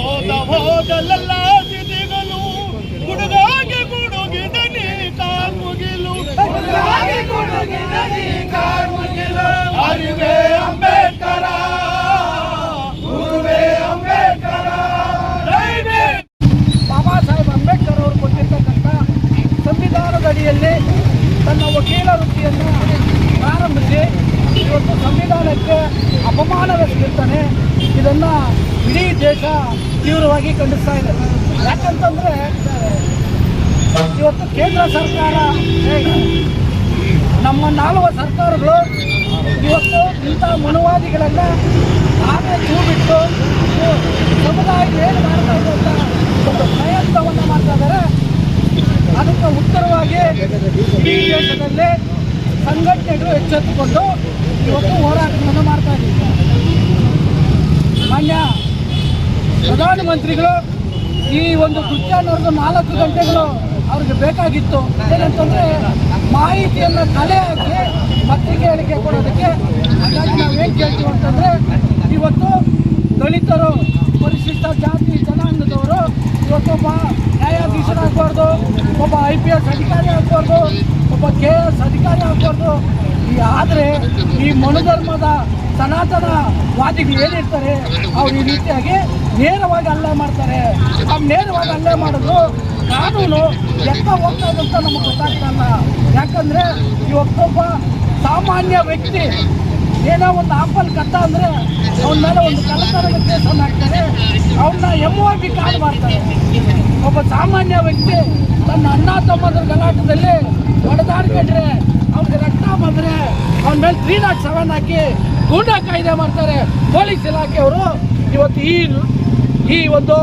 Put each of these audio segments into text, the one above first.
ಹೋದ ಹೋದಲೆಲ್ಲ ಸಿದಿಗಳು ಗುಡುಗಾಗಿ ಗುಡುಗಿದ ನೀ ಕಾರ್ಮುಗಿಲು ಗುಡುಗಿದ ನೀ ಕಾರ್ಮುಗಿಲು ಅರಿವೇ ಅಂಬೇಡ್ಕರ. ಗುರುವೆ ಅಂಬೇಡ್ಕರ. ಬಾಬಾ ಸಾಹೇಬ್ ಅಂಬೇಡ್ಕರ್ ಅವರು ಕೊಟ್ಟಿರ್ತಕ್ಕಂಥ ಸಂವಿಧಾನದ ಅಡಿಯಲ್ಲಿ ತನ್ನ ವಕೀಲ ವೃತ್ತಿಯನ್ನು ಪ್ರಾರಂಭಿಸಿ ಇವತ್ತು ಸಂವಿಧಾನಕ್ಕೆ ಅಪಮಾನವೆಸಗಿರ್ತಾನೆ. ಇದನ್ನು ಇಡೀ ದೇಶ ತೀವ್ರವಾಗಿ ಖಂಡಿಸ್ತಾ ಇದೆ. ಯಾಕಂತಂದರೆ, ಇವತ್ತು ಕೇಂದ್ರ ಸರ್ಕಾರ, ನಮ್ಮ ನಾಲ್ವ ಸರ್ಕಾರಗಳು ಇವತ್ತು ಇಂಥ ಮನುವಾದಿಗಳನ್ನು ತಾವೇ ಜೂ ಬಿಟ್ಟು ಸಮುದಾಯ ಏನು ಮಾಡ್ತಾ ಇದೆ ಅಂತ ಒಂದು ಪ್ರಯತ್ನವನ್ನು ಮಾಡ್ತಾ ಇದ್ದಾರೆ ಅದಕ್ಕೆ ಉತ್ತರವಾಗಿ ಇಡೀ ದೇಶದಲ್ಲಿ ಸಂಘಟನೆಗಳು ಎಚ್ಚೆತ್ತುಕೊಂಡು ಇವತ್ತು ಹೋರಾಟವನ್ನು ಮಾಡ್ತಾ ಇದ್ದೀವಿ ಮಾನ್ಯ ಪ್ರಧಾನಮಂತ್ರಿಗಳು, ಈ ಒಂದು ಕೃತ್ಯ ನಾಲ್ಕು ಗಂಟೆಗಳು ಅವ್ರಿಗೆ ಬೇಕಾಗಿತ್ತು. ಏನಂತಂದ್ರೆ ಮಾಹಿತಿಯನ್ನು ಕಲೆ ಹಾಕಿ ಪತ್ರಿಕೆ ಹೇಳಿಕೆ ಕೊಡೋದಕ್ಕೆ ಹಾಗಾಗಿ ನಾವೇನು ಕೇಳ್ತೀವಿ ಅಂತಂದ್ರೆ, ಇವತ್ತು ದಲಿತರು, ಪರಿಶಿಷ್ಟ ಜಾತಿ, ಜನಾಂಗದವರು ಇವತ್ತೊಬ್ಬ ನ್ಯಾಯಾಧೀಶರಾಗಬಾರ್ದು, ಒಬ್ಬ ಐ ಪಿ ಎಸ್ ಅಧಿಕಾರಿ ಆಗಬಾರ್ದು, ಒಬ್ಬ ಕೆ ಎಸ್ ಅಧಿಕಾರಿ ಆಗಬಾರ್ದು ಆದರೆ ಈ ಮನುಧರ್ಮದ ಸನಾತನ ವಾದಿಗಳು ಏನಿರ್ತಾರೆ, ಅವ್ರು ಈ ರೀತಿಯಾಗಿ ನೇರವಾಗಿ ಹಲ್ಲೆ ಮಾಡ್ತಾರೆ. ಅವ್ರು ನೇರವಾಗಿ ಹಲ್ಲೆ ಮಾಡೋದು ಕಾನೂನು ಎತ್ತ ಹೋಗ್ತಾ ಅಂತ ನಮಗೆ ಗೊತ್ತಾಗ್ತಲ್ಲ ಯಾಕಂದ್ರೆ ಇವತ್ತೊಬ್ಬ ಸಾಮಾನ್ಯ ವ್ಯಕ್ತಿ ಏನೋ ಒಂದು ಆಪಲ್ ಕಟ್ಟ ಅಂದ್ರೆ ಅವನ ಮೇಲೆ ಒಂದು ಕಳ್ಳತನದ ಕೇಸನ್ನು ಹಾಕ್ತಾರೆ. ಅವನ್ನ ಎಮ್ಮುವಾಗಿ ಕಾಡು ಮಾಡ್ತಾರೆ. ಒಬ್ಬ ಸಾಮಾನ್ಯ ವ್ಯಕ್ತಿ ತನ್ನ ಅಣ್ಣ ತಮ್ಮದ್ರ ಗಲಾಟದಲ್ಲಿ ನಾಟ್ ಸೆವೆನ್ ಹಾಕಿ ಗೂಂಡಾ ಕಾಯ್ದೆ ಮಾಡ್ತಾರೆ. ಪೊಲೀಸ್ ಇಲಾಖೆಯವರು ಇವತ್ತು ಈ ಈ ಒಂದು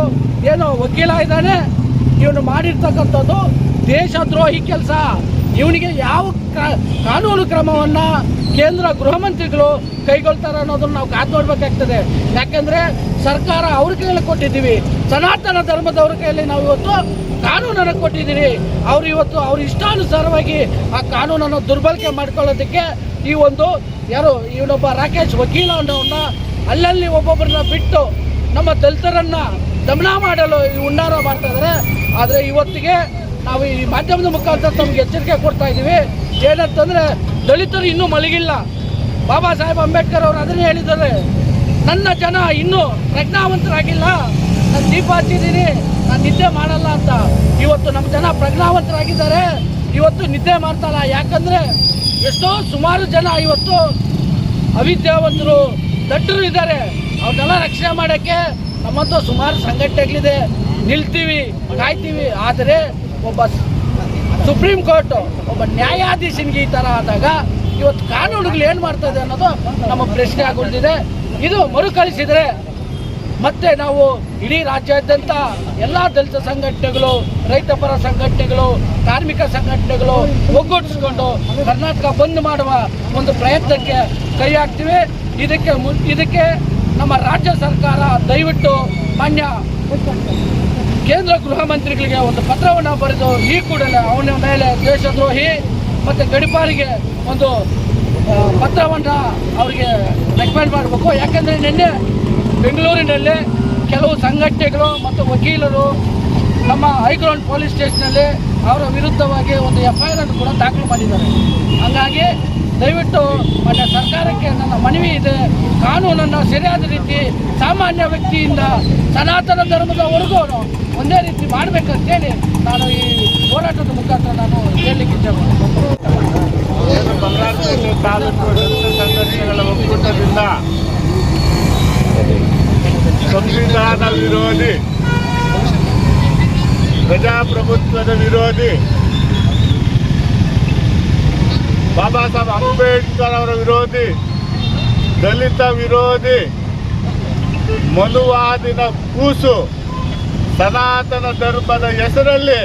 ಏನು ವಕೀಲ ಇದ್ದಾನೆ. ಇವನು ಮಾಡಿರ್ತಕ್ಕಂಥದ್ದು ದೇಶದ್ರೋಹಿ ಕೆಲಸ. ಇವನಿಗೆ ಯಾವ ಕಾನೂನು ಕ್ರಮವನ್ನ ಕೇಂದ್ರ ಗೃಹ ಮಂತ್ರಿಗಳು ಕೈಗೊಳ್ತಾರೆ ಅನ್ನೋದನ್ನು ನಾವು ಕಾದು ನೋಡ್ಬೇಕಾಗ್ತದೆ. ಯಾಕಂದ್ರೆ ಸರ್ಕಾರ ಅವ್ರ ಕೈಯಲ್ಲಿ ಕೊಟ್ಟಿದ್ದೀವಿ. ಸನಾತನ ಧರ್ಮದವ್ರ ಕೈಯಲ್ಲಿ ನಾವು ಇವತ್ತು ಕಾನೂನನ್ನು ಕೊಟ್ಟಿದ್ದೀರಿ. ಅವ್ರು ಇವತ್ತು ಅವ್ರ ಇಷ್ಟಾನುಸಾರವಾಗಿ ಆ ಕಾನೂನನ್ನು ದುರ್ಬಳಕೆ ಮಾಡ್ಕೊಳ್ಳೋದಕ್ಕೆ ಈ ಒಂದು ಯಾರು ಇವನೊಬ್ಬ ರಾಕೇಶ್ ವಕೀಲ ಅನ್ನೋನ್ನ ಅಲ್ಲಲ್ಲಿ ಒಬ್ಬೊಬ್ಬರನ್ನ ಬಿಟ್ಟು ನಮ್ಮ ದಲಿತರನ್ನು ದಮನ ಮಾಡಲು ಈ ಹುನ್ನಾರ ಮಾಡ್ತಾ ಇದ್ದಾರೆ ಆದರೆ ಇವತ್ತಿಗೆ ನಾವು ಈ ಮಾಧ್ಯಮದ ಮುಖಾಂತರ ತಮ್ಗೆ ಎಚ್ಚರಿಕೆ ಕೊಡ್ತಾ ಇದ್ದೀವಿ. ಏನಂತಂದ್ರೆ ದಲಿತರು ಇನ್ನೂ ಮಲಗಿಲ್ಲ. ಬಾಬಾ ಸಾಹೇಬ್ ಅಂಬೇಡ್ಕರ್ ಅವರು ಅದನ್ನೇ ಹೇಳಿದ್ದಾರೆ. ನನ್ನ ಜನ ಇನ್ನೂ ಪ್ರಜ್ಞಾವಂತರಾಗಿಲ್ಲ. ನಾನು ದೀಪ ಹಚ್ಚಿದ್ದೀನಿ. ನಾನು ನಿದ್ದೆ ಮಾಡಲ್ಲ ಅಂತ. ಇವತ್ತು ನಮ್ಮ ಜನ ಪ್ರಜ್ಞಾವಂತರಾಗಿದ್ದಾರೆ. ಇವತ್ತು ನಿದ್ದೆ ಮಾಡ್ತಾರ ಯಾಕಂದ್ರೆ ಎಷ್ಟೋ ಸುಮಾರು ಜನ ಇವತ್ತು ಅವಿದ್ಯಾವಂತರು ದಟ್ಟರು ಇದ್ದಾರೆ. ಅವ್ರನ್ನೆಲ್ಲ ರಕ್ಷಣೆ ಮಾಡೋಕ್ಕೆ ನಮ್ಮಂತೂ ಸುಮಾರು ಸಂಘಟನೆಗಳಿದೆ. ನಿಲ್ತೀವಿ, ಕಾಯ್ತೀವಿ. ಆದರೆ ಒಬ್ಬ ಸುಪ್ರೀಂ ಕೋರ್ಟ್, ಒಬ್ಬ ನ್ಯಾಯಾಧೀಶನಿಗೆ ಈ ಥರ ಆದಾಗ ಇವತ್ತು ಕಾನೂನುಗಳು ಏನು ಮಾಡ್ತದೆ ಅನ್ನೋದು ನಮ್ಮ ಪ್ರಶ್ನೆ ಆಗುತ್ತಿದೆ. ಇದು ಮರುಕಳಿಸಿದರೆ ಮತ್ತೆ ನಾವು ಇಡೀ ರಾಜ್ಯಾದ್ಯಂತ ಎಲ್ಲ ದಲಿತ ಸಂಘಟನೆಗಳು, ರೈತ ಪರ ಸಂಘಟನೆಗಳು, ಕಾರ್ಮಿಕ ಸಂಘಟನೆಗಳು ಒಗ್ಗೂಡಿಸ್ಕೊಂಡು ಕರ್ನಾಟಕ ಬಂದ್ ಮಾಡುವ ಒಂದು ಪ್ರಯತ್ನಕ್ಕೆ ಕೈ ಹಾಕ್ತೀವಿ. ಇದಕ್ಕೆ ಇದಕ್ಕೆ ನಮ್ಮ ರಾಜ್ಯ ಸರ್ಕಾರ ದಯವಿಟ್ಟು ಮಾನ್ಯ ಕೇಂದ್ರ ಗೃಹ ಮಂತ್ರಿಗಳಿಗೆ ಒಂದು ಪತ್ರವನ್ನು ಬರೆದು, ಈ ಕೂಡಲೇ ಅವನ ಮೇಲೆ ದೇಶದ್ರೋಹಿ ಮತ್ತು ಗಡಿಪಾರಿಗೆ ಒಂದು ಪತ್ರವನ್ನು ಅವರಿಗೆ ರೆಕಮೆಂಡ್ ಮಾಡಬೇಕು. ಯಾಕೆಂದರೆ ನಿನ್ನೆ ಬೆಂಗಳೂರಿನಲ್ಲಿ ಕೆಲವು ಸಂಘಟನೆಗಳು ಮತ್ತು ವಕೀಲರು ನಮ್ಮ ಹೈಗ್ರೌಂಡ್ ಪೊಲೀಸ್ ಸ್ಟೇಷನಲ್ಲಿ ಅವರ ವಿರುದ್ಧವಾಗಿ ಒಂದು ಎಫ್ ಐ ಆರ್ ಅನ್ನು ಕೂಡ ದಾಖಲು ಮಾಡಿದ್ದಾರೆ. ಹಾಗಾಗಿ ದಯವಿಟ್ಟು ಮಾನ್ಯ ಸರ್ಕಾರಕ್ಕೆ ನನ್ನ ಮನವಿ ಇದೆ. ಕಾನೂನನ್ನು ಸರಿಯಾದ ರೀತಿ ಸಾಮಾನ್ಯ ವ್ಯಕ್ತಿಯಿಂದ ಸನಾತನ ಧರ್ಮದವರೆಗೂ ಒಂದೇ ರೀತಿ ಮಾಡಬೇಕಂತೇಳಿ ನಾನು ಈ ಹೋರಾಟದ ಮುಖಾಂತರ ನಾನು ಹೇಳಲಿಕ್ಕೆ ಇಚ್ಛೆಪಡ್ತೀನಿ ತಾಲೂಕು ಸಂವಿಧಾನ ವಿರೋಧಿ, ಪ್ರಜಾಪ್ರಭುತ್ವದ ವಿರೋಧಿ ಬಾಬಾ ಸಾಹೇಬ್ ಅಂಬೇಡ್ಕರ್ ಅವರ ವಿರೋಧಿ, ದಲಿತ ವಿರೋಧಿ, ಮನುವಾದಿನ ಕೂಸು, ಸನಾತನ ಧರ್ಮದ ಹೆಸರಲ್ಲಿ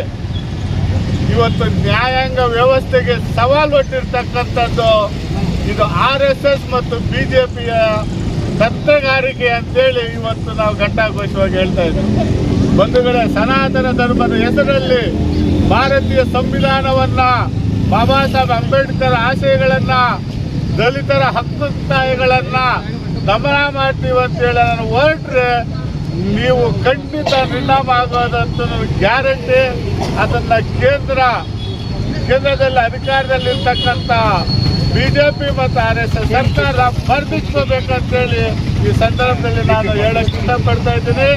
ಇವತ್ತು ನ್ಯಾಯಾಂಗ ವ್ಯವಸ್ಥೆಗೆ ಸವಾಲು ಒಟ್ಟಿರ್ತಕ್ಕಂಥದ್ದು ಇದು ಆರ್ ಎಸ್ ಎಸ್ ಮತ್ತು ಬಿ ಜೆ ಪಿಯ ತಂತ್ರಗಾರಿಕೆ ಅಂತೇಳಿ ಇವತ್ತು ನಾವು ಘಂಟಾಘೋಷವಾಗಿ ಹೇಳ್ತಾ ಇದ್ದೀವಿ. ಬಂಧುಗಳೇ, ಸನಾತನ ಧರ್ಮದ ಹೆಸರಲ್ಲಿ ಭಾರತೀಯ ಸಂವಿಧಾನವನ್ನ ಬಾಬಾ ಸಾಹೇಬ್ ಅಂಬೇಡ್ಕರ್ ಆಶಯಗಳನ್ನ ದಲಿತರ ಹಕ್ಕೊತ್ತಾಯಗಳನ್ನ ದಮನ ಮಾಡ್ತೀವಿ ಅಂತೇಳಿ ನಾನು ಹೊರಟ್ರೆ ನೀವು ಖಂಡಿತ ಪರಿಣಾಮ ಆಗೋದಂತ ಗ್ಯಾರಂಟಿ ಅದನ್ನ ಕೇಂದ್ರ, ಕೇಂದ್ರದಲ್ಲಿ ಅಧಿಕಾರದಲ್ಲಿರ್ತಕ್ಕಂಥ ಬಿಜೆಪಿ ಮತ್ತು ಆರ್ ಎಸ್ ಎಸ್ ಸರ್ಕಾರ ಬರ್ದಿಟ್ಕೋಬೇಕಂತೇಳಿ ಈ ಸಂದರ್ಭದಲ್ಲಿ ನಾನು ಹೇಳಕ್ಕೆ ಇಷ್ಟಪಡ್ತಾ ಇದ್ದೀನಿ.